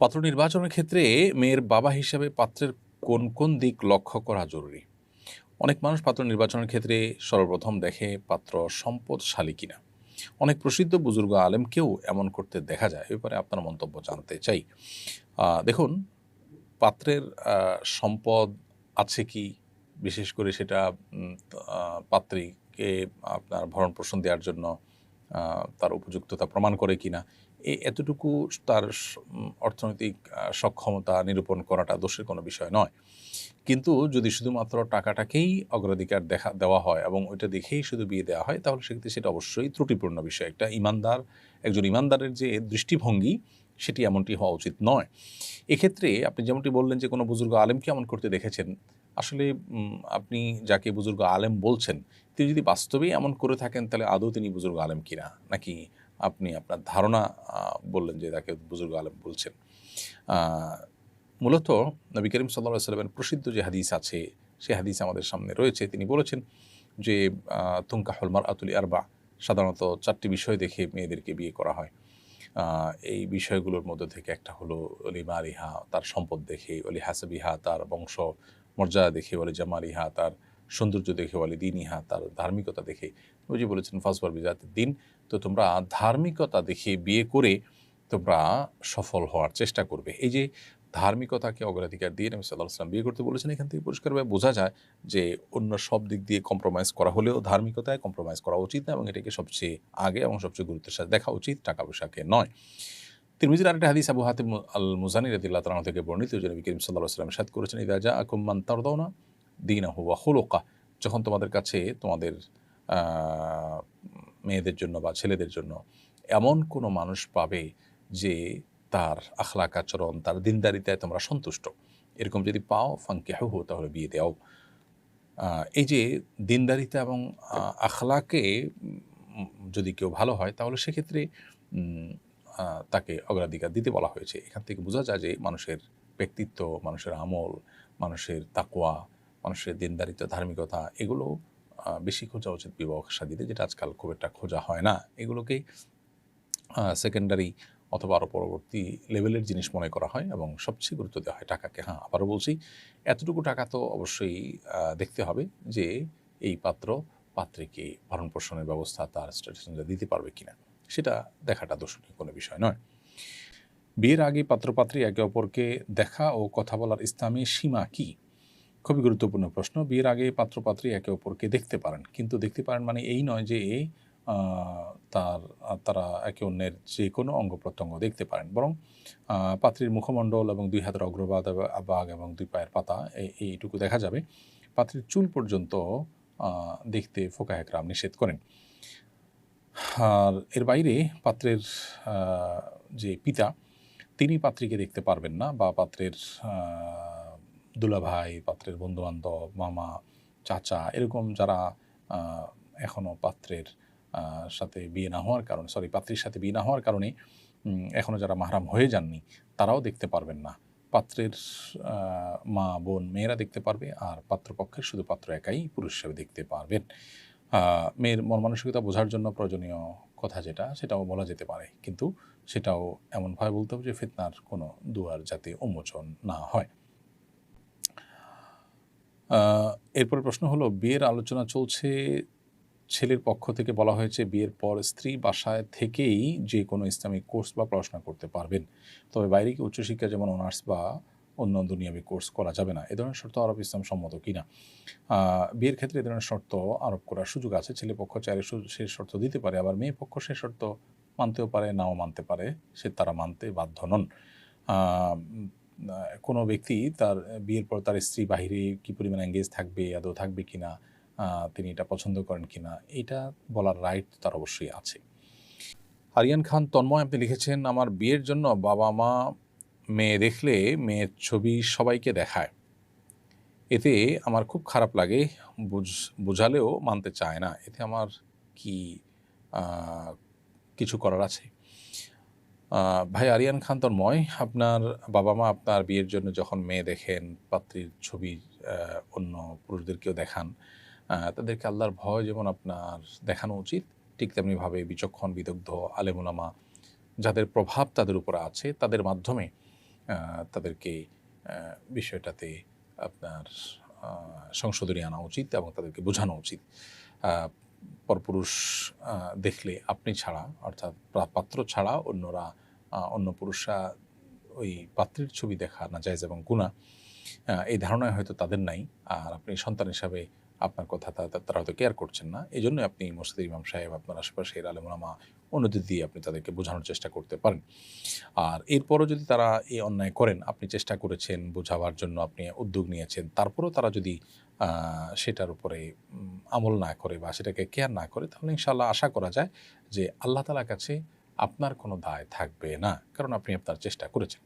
পাত্র নির্বাচনের ক্ষেত্রে মেয়ের বাবা হিসেবে পাত্রের কোন কোন দিক লক্ষ্য করা জরুরি? অনেক মানুষ পাত্র নির্বাচনের ক্ষেত্রে সর্বপ্রথম দেখে পাত্র সম্পদশালী কিনা। অনেক প্রসিদ্ধ বুজুর্গ আলেমকেও এমন করতে দেখা যায়। এ ব্যাপারে আপনার মন্তব্য জানতে চাই। দেখুন, পাত্রের সম্পদ আছে কি? বিশেষ করে সেটা পাত্রীকে আপনার ভরণ পোষণ দেওয়ার জন্য তার উপযুক্ততা প্রমাণ করে কিনা? এই এতটুকু তার অর্থনৈতিক সক্ষমতা নিরূপণ করাটা দোষের কোনো বিষয় নয়। কিন্তু যদি শুধুমাত্র টাকাটাকেই অগ্রাধিকার দেখা, দেওয়া হয় এবং ওইটা দেখেই শুধু বিয়ে দেওয়া হয়, তাহলে সেক্ষেত্রে সেটা অবশ্যই ত্রুটিপূর্ণ বিষয়। একটা ইমানদার, একজন ইমানদারের যে দৃষ্টিভঙ্গি, সেটি এমনটি হওয়া উচিত নয়। এক্ষেত্রে আপনি যেমনটি বললেন যে কোনো বুজুর্গ আলেমকে এমন করতে দেখেছেন? আসলে আপনি যাকে বুজুর্গ আলেম বলছেন, তিনি যদি বাস্তবেই এমন করে থাকেন, তাহলে আদৌ তিনি বুজুর্গ আলেম কিনা? নাকি আপনি আপনার ধারণা বললেন যে তাকে বুজুর্গ আলেম বলছেন। মূলত নবী করিম সাল্লাহ সাল্লামের প্রসিদ্ধ যে হাদিস আছে, সে হাদিস আমাদের সামনে রয়েছে। তিনি বলেছেন যে তুঙ্কা হলমার আতুলি আরবা সাধারণত চারটি বিষয় দেখে মেয়েদেরকে বিয়ে করা হয়। এই বিষয়গুলোর মধ্যে থেকে একটা হলো অলিমা মারিহা তার সম্পদ দেখে, অলি হাসাবিহা, তার বংশ মর্যাদা দেখে, অলি জামারিহা, তার সৌন্দর্য দেখে অলি দিনিহা তার ধার্মিকতা দেখে। যে বলেছেন ফাসবার বিজাতের দিন। তো তোমরা ধার্মিকতা দেখে বিয়ে করে তোমরা সফল হওয়ার চেষ্টা করবে। এই যে ধার্মিকতাকে অগ্রাধিকার দিয়ে নবী সাল্লাহ সাল্লাম বিয়ে করতে বলেছেন, এখান থেকে পরিষ্কারভাবে বোঝা যায় যে অন্য সব দিক দিয়ে কম্প্রোমাইজ করা হলেও ধার্মিকতায় কম্প্রোমাইজ করা উচিত না এবং এটাকে সবচেয়ে আগে এবং সবচেয়ে গুরুত্বের সাথে দেখা উচিত টাকা পয়সাকে নয়। তিরমিজির আরেকটা হাদিস আবু হাতিম আল মুজানি রদিল্লাহ তালাহ থেকে বর্ণিত, যে নবী করিম সাল্লাহ সাল্লাম সাদ করেছেন, ইদা যা আকুম্মান তারদাউনা দিন হুয়া হুলোকা যখন তোমাদের কাছে তোমাদের মেয়েদের জন্য বা ছেলেদের জন্য এমন কোনো মানুষ পাবে যে তার আখলাক আচরণ, তার দিনদারিতায় তোমরা সন্তুষ্ট। এরকম যদি পাও ফাঙ্কে হু তাহলে বিয়ে দেও। এই যে দিনদারিতা এবং আখলাকে যদি কেউ ভালো হয়, তাহলে সেক্ষেত্রে তাকে অগ্রাধিকার দিতে বলা হয়েছে। এখান থেকে বোঝা যায় যে মানুষের ব্যক্তিত্ব, মানুষের আমল, মানুষের তাকোয়া মানুষের দিনদারিত্ব, ধার্মিকতা এগুলো বেশি খোঁজা উচিত বিবাহ সাদিতে, যেটা আজকাল খুব একটা খোঁজা হয় না। এগুলোকে সেকেন্ডারি অথবা আরও পরবর্তী লেভেলের জিনিস মনে করা হয় এবং সবচেয়ে গুরুত্ব দেওয়া হয় টাকাকে। হ্যাঁ আবারও বলছি, এতটুকু টাকা তো অবশ্যই দেখতে হবে যে এই পাত্র পাত্রীকে ভরণ পোষণের ব্যবস্থা তার স্ট্যাটাস দিতে পারবে কিনা। সেটা দেখাটা দোষণীয় কোনো বিষয় নয়। বিয়ের আগে পাত্রপাত্রী একে অপরকে দেখা ও কথা বলার ইসলামী সীমা কি? খুবই গুরুত্বপূর্ণ প্রশ্ন। বিয়ের আগে পাত্রপাত্রী একে অপরকে দেখতে পারেন। কিন্তু দেখতে পারেন মানে এই নয় যে তার তারা একে অন্যের যে কোনো অঙ্গ প্রত্যঙ্গ দেখতে পারেন। বরং পাত্রীর মুখমণ্ডল এবং দুই হাতের অগ্রবাদ বাঘ এবং দুই পায়ের পাতা এইটুকু দেখা যাবে। পাত্রীর চুল পর্যন্ত দেখতে ফোকা একরাম নিষেধ করেন। আর এর বাইরে পাত্রের যে পিতা, তিনি পাত্রীকে দেখতে পারবেন না বা পাত্রের দুলাভাই পাত্রের বন্ধুবান্ধব মামা চাচা এরকম যারা আহ, এখনও পাত্রের সাথে বিয়ে না হওয়ার কারণে সরি পাত্রীর সাথে বিয়ে না হওয়ার কারণে উম, এখনও যারা মাহরাম হয়ে যাননি তারাও দেখতে পারবেন না। পাত্রের মা বোন মেয়েরা দেখতে পারবে আর পাত্রপক্ষের শুধু পাত্র একাই পুরুষ হিসেবে দেখতে পারবেন। মেয়ের মন মানসিকতা বোঝার জন্য প্রয়োজনীয় কথা যেটা সেটাও বলা যেতে পারে। কিন্তু সেটাও এমনভাবে বলতে হবে যে ফিতনার কোনো দুয়ার যাতে উন্মোচন না হয়। এরপরে প্রশ্ন হলো, বিয়ের আলোচনা চলছে, ছেলের পক্ষ থেকে বলা হয়েছে বিয়ের পর স্ত্রী বাসায় থেকেই যে কোনো ইসলামিক কোর্স বা পড়াশোনা করতে পারবেন। তবে বাইরে কি উচ্চশিক্ষা যেমন অনার্স বা অন্য দুনিয়াবী কোর্স করা যাবে না? এ ধরনের শর্ত আরব ইসলাম সম্মত কিনা বিয়ের ক্ষেত্রে এ ধরনের শর্ত আরোপ করার সুযোগ আছে। ছেলে পক্ষ চাইলে সে শর্ত দিতে পারে, আবার মেয়ে পক্ষ সে শর্ত মানতেও পারে, নাও মানতে পারে, সে তারা মানতে বাধ্য নন। কোনো ব্যক্তি তার বিয়ের পর তার স্ত্রী বাহিরে কি পরিমাণ এঙ্গেজ থাকবে, আদৌ থাকবে কি না তিনি এটা পছন্দ করেন কি না এটা বলার রাইট তার অবশ্যই আছে। আরিয়ান খান তন্ময়, আপনি লিখেছেন, আমার বিয়ের জন্য বাবা মা মেয়ে দেখলে মেয়ের ছবি সবাইকে দেখায়। এতে আমার খুব খারাপ লাগে, বুঝ, বোঝালেও মানতে চায় না। এতে আমার কি কিছু করার আছে? ভাই আরিয়ান খান তন্ময় আপনার বাবা মা আপনার বিয়ের জন্য যখন মেয়ে দেখেন, পাত্রীর ছবি অন্য পুরুষদেরকেও দেখান তাদেরকে আল্লাহর ভয় যেমন আপনার দেখানো উচিত, ঠিক তেমনিভাবে বিচক্ষণ, বিদগ্ধ আলেমুলামা যাদের প্রভাব তাদের উপরে আছে, তাদের মাধ্যমে তাদেরকে বিষয়টাতে আপনার সংশোধনী আনা উচিত এবং তাদেরকে বোঝানো উচিত। পরপুরুষ দেখলে আপনি ছাড়া, অর্থাৎ পাত্র ছাড়া অন্যরা অন্য পুরুষরা ওই পাত্রের ছবি দেখা না যায় এবং গুণা এই ধারণায় হয়তো তাদের নাই। আর আপনি সন্তান হিসাবে আপনার কথা তারা হয়তো কেয়ার করছেন না। এই জন্য আপনি মসজিদের ইমাম সাহেব, আপনার আশেপাশের আলেমুলামা অন্যদের দিয়ে আপনি তাদেরকে বোঝানোর চেষ্টা করতে পারেন। আর এরপরও যদি তারা এই অন্যায় করেন, আপনি চেষ্টা করেছেন বোঝাবার জন্য, আপনি উদ্যোগ নিয়েছেন, তারপরও তারা যদি সেটার উপরে আমল না করে বা সেটাকে কেয়ার না করে, তাহলে ইনশাল্লাহ আশা করা যায় যে আল্লাহ তালার কাছে আপনার কোনো দায় থাকবে না। কারণ আপনি আপনার চেষ্টা করেছেন।